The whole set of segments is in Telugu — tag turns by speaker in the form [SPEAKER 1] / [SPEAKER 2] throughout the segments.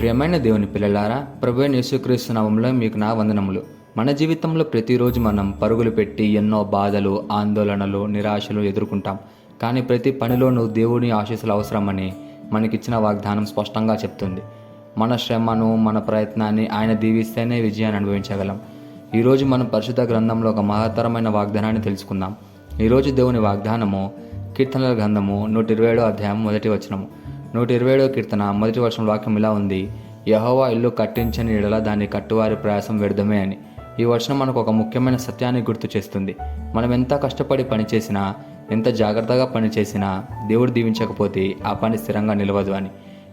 [SPEAKER 1] ప్రియమైన దేవుని పిల్లలారా ప్రభు యేసుక్రీస్తు నామంలో మీకు నా వందనములు. మన జీవితంలో ప్రతిరోజు మనం పరుగులు పెట్టి ఎన్నో బాధలు ఆందోళనలు నిరాశలు ఎదుర్కొంటాం. కానీ ప్రతి పనిలోనూ దేవుని ఆశీస్సులు అవసరమని మనకిచ్చిన వాగ్దానం స్పష్టంగా చెప్తుంది. మన శ్రమను మన ప్రయత్నాన్ని ఆయన దీవిస్తేనే విజయాన్ని అనుభవించగలం. ఈరోజు మనం పరిశుద్ధ గ్రంథంలో ఒక మహత్తరమైన వాగ్దానాన్ని తెలుసుకుందాం. ఈరోజు దేవుని వాగ్దానము కీర్తనల గ్రంథము నూట ఇరవై ఏడో అధ్యాయం మొదటి వచనము. నూట ఇరవై ఏడో కీర్తన. మొదటి వర్షం వాక్యం ఇలా ఉంది. యహోవా ఇల్లు కట్టించని ఎడల దాన్ని కట్టువారి ప్రయాసం వ్యర్థమే అని. ఈ వర్షం మనకు ఒక ముఖ్యమైన సత్యాన్ని గుర్తు చేస్తుంది. మనం ఎంత కష్టపడి పనిచేసినా ఎంత జాగ్రత్తగా పనిచేసినా దేవుడు దీవించకపోతే ఆ పని స్థిరంగా నిలవదు అని.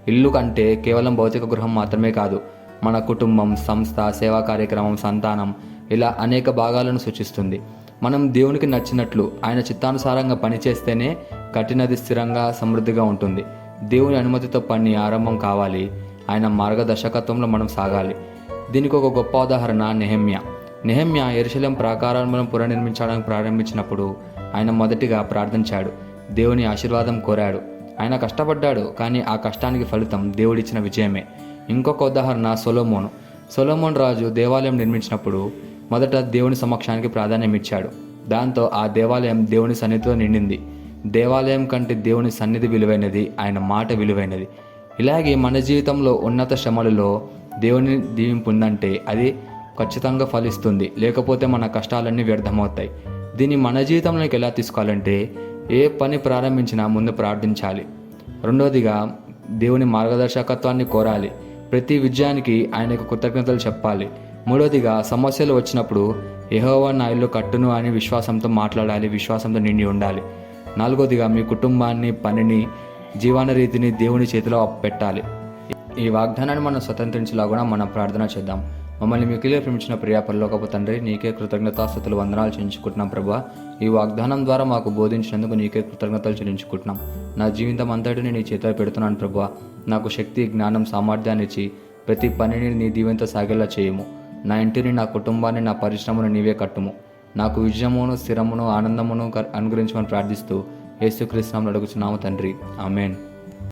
[SPEAKER 1] ఇల్లు కంటే కేవలం భౌతిక గృహం మాత్రమే కాదు మన కుటుంబం సంస్థ సేవా కార్యక్రమం సంతానం ఇలా అనేక భాగాలను సూచిస్తుంది. మనం దేవునికి నచ్చినట్లు ఆయన చిత్తానుసారంగా పనిచేస్తేనే కఠినది స్థిరంగా సమృద్ధిగా ఉంటుంది. దేవుని అనుమతితో పని ఆరంభం కావాలి. ఆయన మార్గదర్శకత్వంలో మనం సాగాలి. దీనికి ఒక గొప్ప ఉదాహరణ నెహమ్య. నెహమ్య ఎరుశలం ప్రాకారాలను పునర్నిర్మించడానికి ప్రారంభించినప్పుడు ఆయన మొదటిగా ప్రార్థించాడు. దేవుని ఆశీర్వాదం కోరాడు. ఆయన కష్టపడ్డాడు కానీ ఆ కష్టానికి ఫలితం దేవుడిచ్చిన విజయమే. ఇంకొక ఉదాహరణ సొలోమోను. సొలోమోన్ రాజు దేవాలయం నిర్మించినప్పుడు మొదట దేవుని సమక్షానికి ప్రాధాన్యం ఇచ్చాడు దాంతో ఆ దేవాలయం దేవుని సన్నిధితో నిండింది. దేవాలయం కంటే దేవుని సన్నిధి విలువైనది ఆయన మాట విలువైనది. ఇలాగే మన జీవితంలో ఉన్నత శ్రమలలో దేవుని దీవింపు ఉందంటే అది ఖచ్చితంగా ఫలిస్తుంది. లేకపోతే మన కష్టాలన్నీ వ్యర్థమవుతాయి. దీన్ని మన జీవితంలోకి ఎలా తీసుకోవాలంటే ఏ పని ప్రారంభించినా ముందు ప్రార్థించాలి. రెండోదిగా దేవుని మార్గదర్శకత్వాన్ని కోరాలి. ప్రతి విజయానికి ఆయనకు కృతజ్ఞతలు చెప్పాలి. మూడోదిగా సమస్యలు వచ్చినప్పుడు ఎహోవా నా ఇల్లు కట్టును అని విశ్వాసంతో మాట్లాడాలి విశ్వాసంతో నిండి ఉండాలి. నాలుగోదిగా మీ కుటుంబాన్ని పనిని జీవన రీతిని దేవుని చేతిలో పెట్టాలి. ఈ వాగ్దానాన్ని మనం స్వతంత్రించేలాగా మనం ప్రార్థన చేద్దాం. మమ్మల్ని మిగిలిన ప్రేమించిన ప్రియా పరలోకపు తండ్రి నీకే కృతజ్ఞతాస్థుతులు వందనాలు చెల్లించుకుంటున్నాం ప్రభా. ఈ వాగ్దానం ద్వారా మాకు బోధించినందుకు నీకే కృతజ్ఞతలు చెల్లించుకుంటున్నాం. నా జీవితం అంతటిని నీ చేతిలో పెడుతున్నాను ప్రభా. నాకు శక్తి జ్ఞానం సామర్థ్యాన్ని ఇచ్చి ప్రతి పనిని నీ దీవెంతో సాగేలా చేయము. నా ఇంటిని నా కుటుంబాన్ని నా పరిశ్రమను నీవే కట్టుము. నాకు విజయమును స్థిరమును ఆనందమును క- అనుగ్రహించమని ప్రార్థిస్తూ యేసుక్రీస్తునామం అడుగుచున్నాము తండ్రి. ఆమెన్.